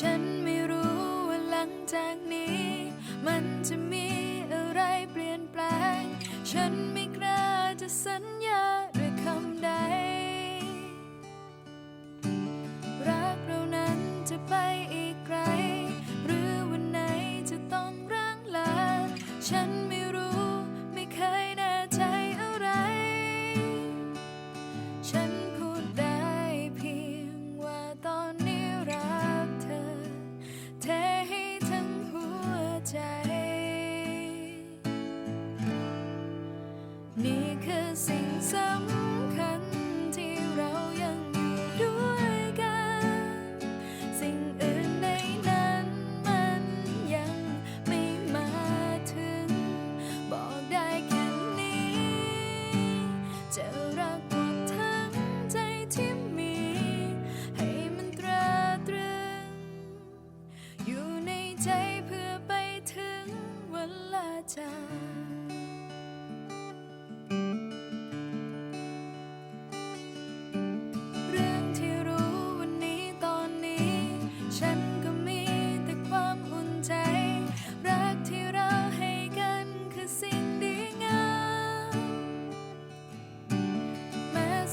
ฉันไม่รู้ว่าหลังจากนี้ มันจะมีอะไรเปลี่ยนแปลง ฉันไม่กล้าจะสัญญา คือสิ่งสำคัญที่เรายังอยู่ด้วยกัน สิ่งอื่นในนั้นมันยังไม่มาถึง บอกได้แค่นี้ จะรักหมดทั้งใจที่มี ให้มันตราตรึง อยู่ในใจเพื่อไปถึงเวลาจาก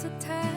สุดท้าย